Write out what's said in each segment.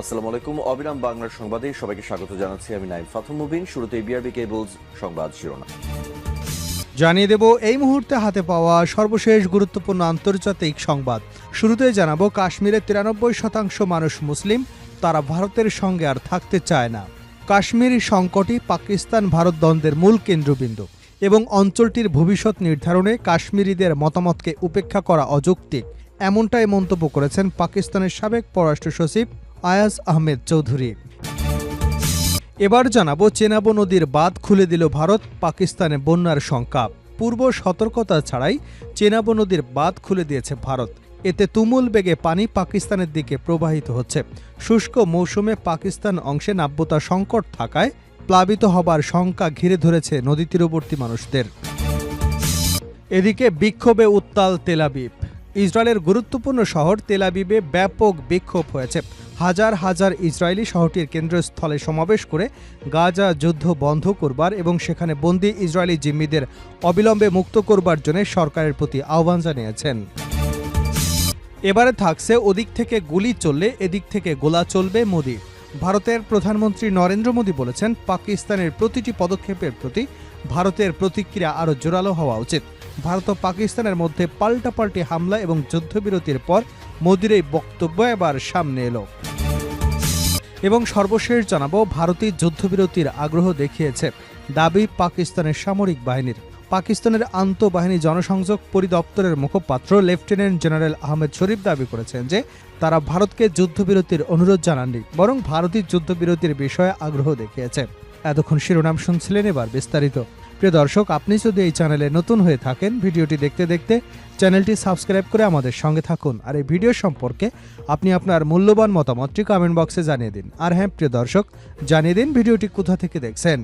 আসসালামু আলাইকুম। অবিরাম বাংলার সংবাদে সবাইকে স্বাগত জানাচ্ছি আমি নাইম ফাথুম মুবিন। শুরুতে বিআরবি কেবলস সংবাদ শিরোনাম। জানিয়ে দেব, এই মুহূর্তে হাতে পাওয়া সর্বশেষ গুরুত্বপূর্ণ আন্তর্জাতিক সংবাদ। শুরুতেই জানাব কাশ্মীরের তিরানব্বই শতাংশ মানুষ মুসলিম, তারা ভারতের সঙ্গে আর থাকতে চায় না। কাশ্মীর সংকটই পাকিস্তান ভারত দ্বন্দ্বের মূল কেন্দ্রবিন্দু এবং অঞ্চলটির ভবিষ্যৎ নির্ধারণে কাশ্মীরিদের মতামতকে উপেক্ষা করা অযৌক্তিক। এমনটাই মন্তব্য করেছেন পাকিস্তানের সাবেক পররাষ্ট্র সচিব আয়াজ আহমেদ চৌধুরী। এবার জানাব, চেনাব নদীর বাঁধ খুলে দিল ভারত, পাকিস্তানে বন্যার শঙ্কা। পূর্ব সতর্কতা ছাড়াই চেনাব নদীর বাঁধ খুলে দিয়েছে ভারত। এতে তুমুল বেগে পানি পাকিস্তানের দিকে প্রবাহিত হচ্ছে। শুষ্ক মৌসুমে পাকিস্তান অংশে নাব্যতা সংকট থাকায় প্লাবিত হবার শঙ্কা ঘিরে ধরেছে নদী তীরবর্তী মানুষদের। এদিকে বিক্ষোভে উত্তাল তেলাবিব ইসরায়েলের গুরুত্বপূর্ণ শহর তেলাবিবে ব্যাপক বিক্ষোভ হয়েছে। হাজার হাজার ইসরায়েলি শহরটির কেন্দ্রস্থলে সমাবেশ করে গাজা যুদ্ধ বন্ধ করবার এবং সেখানে বন্দী ইসরায়েলি জিম্মিদের অবিলম্বে মুক্ত করবার জন্য সরকারের প্রতি আহ্বান জানিয়েছেন। এবারে থাকছে ওদিক থেকে গুলি চললে এদিক থেকে গোলা চলবে মোদি। ভারতের প্রধানমন্ত্রী নরেন্দ্র মোদী বলেছেন, পাকিস্তানের প্রতিটি পদক্ষেপের প্রতি ভারতের প্রতিক্রিয়া আরও জোরালো হওয়া উচিত। ভারত ও পাকিস্তানের মধ্যে পাল্টাপাল্টি হামলা এবং যুদ্ধবিরতির পর মোদির এই বক্তব্য এবার সামনে এলো। এবং সর্বশেষ জানাব ভারতীয় যুদ্ধবিরতির আগ্রহ দেখিয়েছে। দাবি পাকিস্তানের সামরিক বাহিনীর। পাকিস্তানের আন্তঃবাহিনী জনসংযোগ পরিদপ্তরের মুখপাত্র লেফটেন্যান্ট জেনারেল আহমেদ শরীফ দাবি করেছেন যে, তারা ভারতকে যুদ্ধবিরতির অনুরোধ জানাননি, বরং ভারতীয় যুদ্ধবিরতির বিষয়ে আগ্রহ দেখিয়েছে। এতক্ষণ শিরোনাম শুনছিলেন এবার বিস্তারিত। প্রিয় দর্শক, আপনি যদি এই চ্যানেলে নতুন হয়ে থাকেন, ভিডিওটি দেখতে দেখতে চ্যানেলটি সাবস্ক্রাইব করে আমাদের সঙ্গে থাকুন। আর এই ভিডিও সম্পর্কে আপনি আপনার মূল্যবান মতামতটি কমেন্ট বক্সে জানিয়ে দিন। আর হ্যাঁ প্রিয় দর্শক, জানিয়ে দিন ভিডিওটি কোথা থেকে দেখছেন।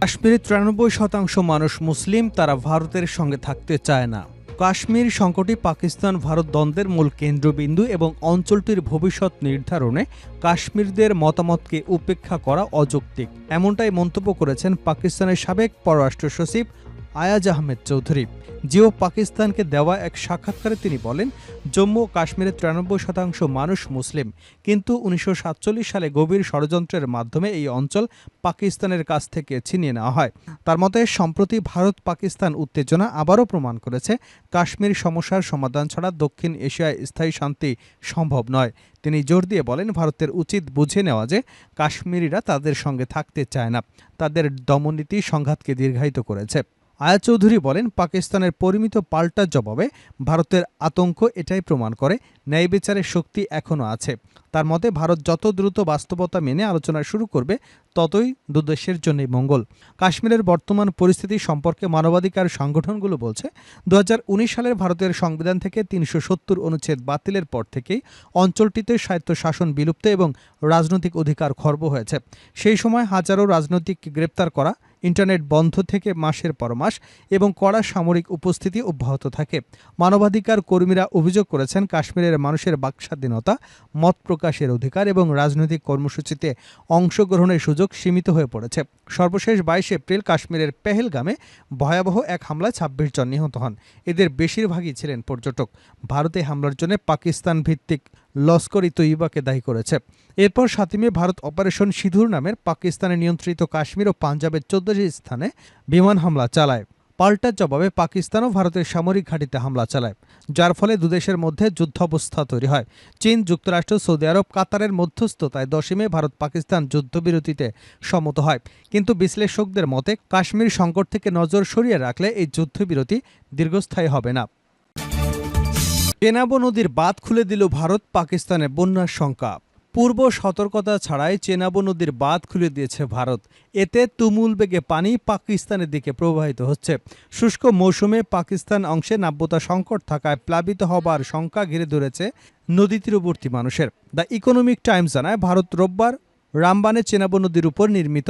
কাশ্মীরের তিরানব্বই শতাংশ মানুষ মুসলিম, তারা ভারতের সঙ্গে থাকতে চায় না। কাশ্মীর সংকটই পাকিস্তান, ভারত দ্বন্দ্বের মূল কেন্দ্রবিন্দু এবং অঞ্চলটির ভবিষ্যৎ নির্ধারণে কাশ্মীরদের মতামতকে উপেক্ষা করা অযৌক্তিক। এমনটাই মন্তব্য করেছেন পাকিস্তানের সাবেক পররাষ্ট্র সচিব আয়াজ আহমেদ চৌধুরী। জিও পাকিস্তানকে দেওয়া এক সাক্ষাৎকারে তিনি বলেন, জম্মু ও কাশ্মীরের তিরানব্বই শতাংশ মানুষ মুসলিম। কিন্তু উনিশশো সাতচল্লিশ সালে গভীর ষড়যন্ত্রের মাধ্যমে এই অঞ্চল পাকিস্তানের কাছ থেকে ছিনিয়ে নেওয়া হয়। তার মতে, সম্প্রতি ভারত পাকিস্তান উত্তেজনা আবারও প্রমাণ করেছে, কাশ্মীর সমস্যার সমাধান ছাড়া দক্ষিণ এশিয়ায় স্থায়ী শান্তি সম্ভব নয়। তিনি জোর দিয়ে বলেন, ভারতের উচিত বুঝে নেওয়া যে কাশ্মীরিরা তাদের সঙ্গে থাকতে চায় না। তাদের দমননীতি সংঘাতকে দীর্ঘায়িত করেছে। আয়া চৌধুরী বলেন, পাকিস্তানের পরিমিত পাল্টা জবাবে ভারতের আতঙ্ক এটাই প্রমাণ করে, ন্যায় বিচারের শক্তি এখনও আছে। তার মতে, ভারত যত দ্রুত বাস্তবতা মেনে আলোচনা শুরু করবে, ততই দুদেশের জন্যই মঙ্গল। কাশ্মীরের বর্তমান পরিস্থিতি সম্পর্কে মানবাধিকার সংগঠনগুলো বলছে দু হাজার উনিশ সালের ভারতের সংবিধান থেকে তিনশো সত্তর অনুচ্ছেদ বাতিলের পর থেকেই অঞ্চলটিতে স্বায়ত্ত শাসন বিলুপ্ত এবং রাজনৈতিক অধিকার খর্ব হয়েছে। সেই সময় হাজারো রাজনৈতিক গ্রেপ্তার করা ইন্টারনেট বন্ধ থেকে মাসের পর মাস এবং কড়া সামরিক উপস্থিতি অব্যাহত থাকে। মানবাধিকার কর্মীরা অভিযোগ করেছেন, কাশ্মীরের মানুষের বাকস্বাধীনতা, মত প্রকাশের অধিকার এবং রাজনৈতিক কর্মসূচিতে অংশগ্রহণের সুযোগ সীমিত হয়ে পড়েছে। সর্বশেষ বাইশ এপ্রিল কাশ্মীরের পেহেলগামে ভয়াবহ এক হামলায় ছাব্বিশ জন নিহত হন। এদের বেশিরভাগই ছিলেন পর্যটক। ভারতে হামলার জন্য পাকিস্তান ভিত্তিক লস্কর ই তৈবাকে দায়ী করেছে। এরপর সাতই মে ভারত অপারেশন সিঁধুর নামের পাকিস্তানে নিয়ন্ত্রিত কাশ্মীর ও পাঞ্জাবের চোদ্দটি স্থানে বিমান হামলা চালায়। পাল্টার জবাবে পাকিস্তানও ভারতের সামরিক ঘাঁটিতে হামলা চালায়, যার ফলে দুদেশের মধ্যে যুদ্ধাবস্থা তৈরি হয়। চীন, যুক্তরাষ্ট্র, সৌদি আরব, কাতারের মধ্যস্থতায় দশই মে ভারত পাকিস্তান যুদ্ধবিরতিতে সম্মত হয়। কিন্তু বিশ্লেষকদের মতে, কাশ্মীর সংকট থেকে নজর সরিয়ে রাখলে এই যুদ্ধবিরতি দীর্ঘস্থায়ী হবে না। চেনাব নদীর বাঁধ খুলে দিল ভারত পাকিস্তানে বন্যার শঙ্কা। পূর্ব সতর্কতা ছাড়াই চেনাব নদীর বাঁধ খুলে দিয়েছে ভারত। এতে তুমুল বেগে পানি পাকিস্তানের দিকে প্রবাহিত হচ্ছে। শুষ্ক মৌসুমে পাকিস্তান অংশে নাব্যতা সংকট থাকায় প্লাবিত হবার শঙ্কা ঘিরে ধরেছে নদী তীরবর্তী মানুষের। দ্য ইকোনমিক টাইমস জানায়, ভারত রোববার রামবানে চেনাব নদীর উপর নির্মিত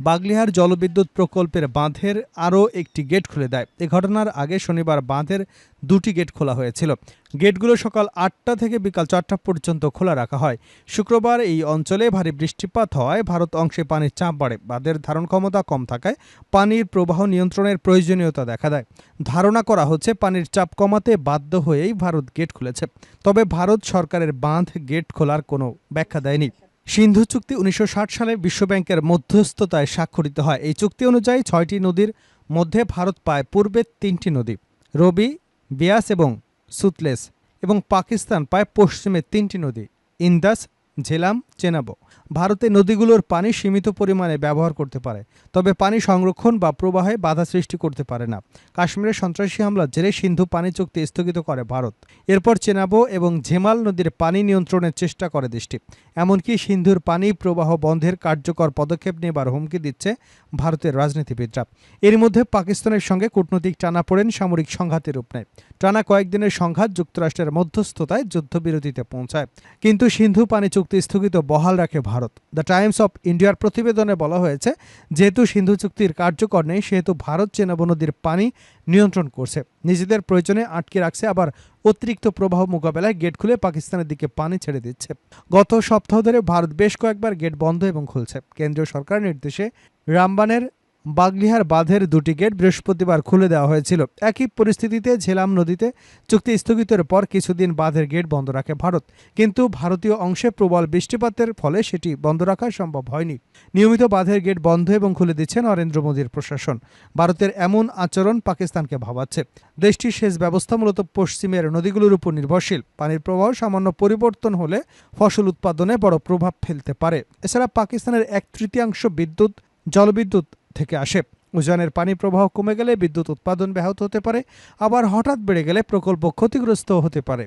বাগলিহার জলবিদ্যুৎ প্রকল্পের বাঁধের আরও একটি গেট খুলে দেয়। এ ঘটনার আগে শনিবার বাঁধের দুটি গেট খোলা হয়েছিল। গেটগুলো সকাল আটটা থেকে বিকাল চারটা পর্যন্ত খোলা রাখা হয়। শুক্রবার এই অঞ্চলে ভারী বৃষ্টিপাত হওয়ায় ভারত অংশে পানির চাপ বাড়ে। বাঁধের ধারণ ক্ষমতা কম থাকায় পানির প্রবাহ নিয়ন্ত্রণের প্রয়োজনীয়তা দেখা দেয়। ধারণা করা হচ্ছে পানির চাপ কমাতে বাধ্য হয়েই ভারত গেট খুলেছে। তবে ভারত সরকারের বাঁধ গেট খোলার কোনো ব্যাখ্যা দেয়নি। সিন্ধু চুক্তি উনিশশো ষাট সালে বিশ্বব্যাংকের মধ্যস্থতায় স্বাক্ষরিত হয়। এই চুক্তি অনুযায়ী ছয়টি নদীর মধ্যে ভারত পায় পূর্বের তিনটি নদী, রবি, বিয়াস এবং সুতলেস এবং পাকিস্তান পায় পশ্চিমে তিনটি নদী, ইন্দাস ঝেলাম, চেনাব। ভারতে নদীগুলোর পানি সীমিত পরিমাণে ব্যবহার করতে পারে, তবে পানি সংরক্ষণ বা প্রবাহে বাধা সৃষ্টি করতে পারে না। কাশ্মীরের সন্ত্রাসী হামলার জেরে সিন্ধু পানি চুক্তি স্থগিত করে ভারত। এরপর চেনাবো এবং ঝেমাল নদীর পানি নিয়ন্ত্রণের চেষ্টা করে দেশটি। এমনকি সিন্ধুর পানি প্রবাহ বন্ধের কার্যকর পদক্ষেপ নেবার হুমকি দিচ্ছে ভারতের রাজনীতিবিদরা। এর মধ্যে পাকিস্তানের সঙ্গে কূটনৈতিক টানাপোড়েন সামরিক সংঘাতের রূপ। নেয় টানা কয়েকদিনের সংঘাত যুক্তরাষ্ট্রের মধ্যস্থতায় যুদ্ধবিরতিতে পৌঁছায়। কিন্তু সিন্ধু পানি চুক্তি স্থগিত বহাল রাখে ভারত। দ্য টাইমস অফ ইন্ডিয়ার প্রতিবেদনে বলা হয়েছে, যেহেতু সিন্ধু চুক্তির কার্যকর নেই, সেহেতু ভারত চেনাব নদীর পানি নিয়ন্ত্রণ করছে। নিজেদের প্রয়োজনে আটকে রাখছে, আবার অতিরিক্ত প্রবাহ মোকাবেলায় গেট খুলে পাকিস্তানের দিকে পানি ছেড়ে দিচ্ছে। গত সপ্তাহ ধরে ভারত বেশ কয়েকবার গেট বন্ধ এবং খুলছে। কেন্দ্রীয় সরকার নির্দেশে রামবানের বাগলিহার বাঁধের দুটি গেট বৃহস্পতিবার খুলে দেওয়া হয়েছিল। একই পরিস্থিতিতে ঝেলাম নদীতে চুক্তি স্থগিতের পর কিছুদিন বাঁধের গেট বন্ধ রাখে ভারত। কিন্তু ভারতীয় অংশে প্রবল বৃষ্টিপাতের ফলে সেটি বন্ধ রাখা সম্ভব হয়নি। নিয়মিত বাঁধের গেট বন্ধ এবং খুলে দিচ্ছে নরেন্দ্র মোদীর প্রশাসন। ভারতের এমন আচরণ পাকিস্তানকে ভাবাচ্ছে। দেশটির সেচ ব্যবস্থা মূলত পশ্চিমের নদীগুলোর উপর নির্ভরশীল। পানির প্রবাহ সামান্য পরিবর্তন হলে ফসল উৎপাদনে বড় প্রভাব ফেলতে পারে। এছাড়া পাকিস্তানের এক তৃতীয়াংশ বিদ্যুৎ, জলবিদ্যুৎ থেকে আসে। উজানের পানি প্রবাহ কমে গেলে বিদ্যুৎ উৎপাদন ব্যাহত হতে পারে, আবার হঠাৎ বেড়ে গেলে প্রকল্প ক্ষতিগ্রস্ত হতে পারে।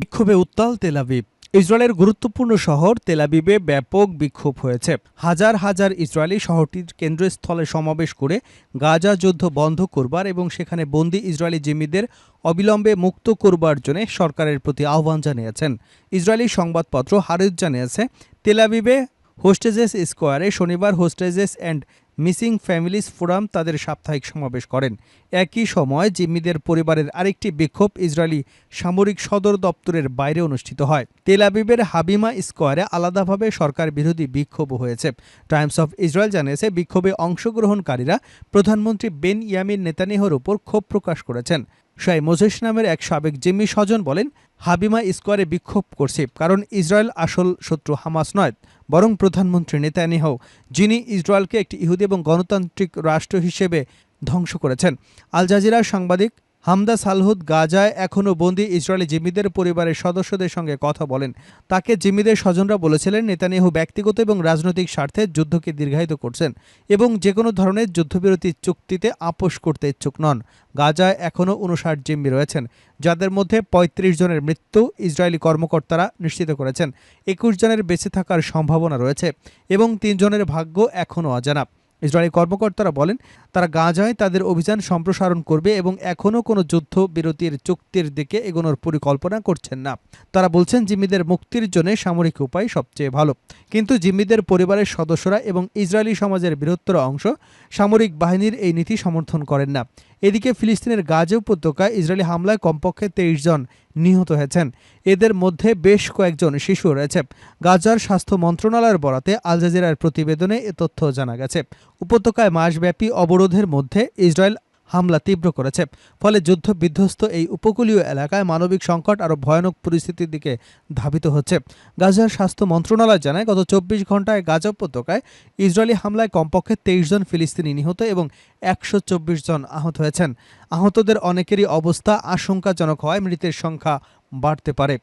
বিক্ষোভে উত্তাল তেলাবিব ইসরায়েলের গুরুত্বপূর্ণ শহর তেলাবিবে ব্যাপক বিক্ষোভ হয়েছে। হাজার হাজার ইসরায়েলি শহরটির কেন্দ্রস্থলে সমাবেশ করে গাজা যুদ্ধ বন্ধ করবার এবং সেখানে বন্দি ইসরায়েলি জিম্মিদের অবিলম্বে মুক্ত করবার জন্য সরকারের প্রতি আহ্বান জানিয়েছেন। ইসরায়েলি সংবাদপত্র হারিজ জানিয়েছে তেলাবিবে হোস্টেজেস স্কোয়ারে শনিবার hostages and missing families forum তাদের সাপ্তাহিক সমাবেশ করেন। একই সময় জিম্মিদের পরিবারের আরেকটি বিক্ষোভ ইসরায়েলি সামরিক সদর দপ্তরের বাইরে অনুষ্ঠিত হয়। তেল আবিবের হাবিমা স্কোয়ারে আলাদাভাবে সরকার বিরোধী বিক্ষোভ হয়েছে। টাইমস অফ ইসরায়েল জানিয়েছে, বিক্ষোভে অংশগ্রহণকারীরা প্রধানমন্ত্রী বেন ইয়ামিন নেতানিয়াহুর উপর ক্ষোভ প্রকাশ করেছেন। শাই মোজেস নামের এক সাবেক জিম্মি স্বজন বলেন, হাবিমা স্কোয়ারে বিক্ষোভ করছে, কারণ ইসরায়েল আসল শত্রু হামাস নয়। বরং প্রধানমন্ত্রী নেতানিয়াহু, যিনি ইসরায়েলকে একটি ইহুদি এবং গণতান্ত্রিক রাষ্ট্র হিসেবে ধ্বংস করেছেন। আল জাজিরার সাংবাদিক হামদা সালহুদ গাজায় এখনও বন্দী ইসরায়েলি জিম্মিদের পরিবারের সদস্যদের সঙ্গে কথা বলেন। তাকে জিম্মিদের স্বজনরা বলেছিলেন, নেতানিয়াহু ব্যক্তিগত এবং রাজনৈতিক স্বার্থে যুদ্ধকে দীর্ঘায়িত করছেন এবং যে কোনো ধরনের যুদ্ধবিরতি চুক্তিতে আপোষ করতে ইচ্ছুক নন। গাজায় এখনও উনষাট জিম্মি রয়েছেন, যাদের মধ্যে ৩৫ জনের মৃত্যু ইসরায়েলি কর্মকর্তারা নিশ্চিত করেছেন। একুশ জনের বেঁচে থাকার সম্ভাবনা রয়েছে এবং তিনজনের ভাগ্য এখনও অজানা। ইসরায়েলি কর্মকর্তারা বলেন, তারা গাজায় তাদের অভিযান সম্প্রসারণ করবে এবং এখনও কোনো যুদ্ধ বিরতির চুক্তির দিকে এগোনোর পরিকল্পনা করছেন না। তারা বলছেন, জিম্মিদের মুক্তির জন্য সামরিক উপায় সবচেয়ে ভালো। কিন্তু জিম্মিদের পরিবারের সদস্যরা এবং ইসরায়েলি সমাজের বৃহত্তর অংশ সামরিক বাহিনীর এই নীতি সমর্থন করেন না। এদিকে ফিলিস্তিনের গাজে উপত্যকায় ইসরায়েলি হামলায় কমপক্ষে তেইশ জন নিহত হয়েছেন। এদের মধ্যে বেশ কয়েকজন শিশু রয়েছে। গাজার স্বাস্থ্য মন্ত্রণালয়ের বরাতে আল জাজিরার প্রতিবেদনে এ তথ্য জানা গেছে। উপত্যকায় মাসব্যাপী অবরোধের মধ্যে ইসরায়েল হামলা তীব্র করেছে। ফলে যুদ্ধ বিধ্বস্ত এই উপকূলীয় এলাকায় মানবিক সংকট আরও ভয়ানক পরিস্থিতির দিকে ধাবিত হচ্ছে। গাজার স্বাস্থ্য মন্ত্রণালয় জানায়, গত চব্বিশ ঘন্টায় গাজা উপত্যকায় ইসরায়েলি হামলায় কমপক্ষে তেইশ জন ফিলিস্তিনি নিহত এবং একশো চব্বিশ জন আহত হয়েছেন। আহতদের অনেকেরই অবস্থা আশঙ্কাজনক হওয়ায় মৃতের সংখ্যা বাড়তে পারে।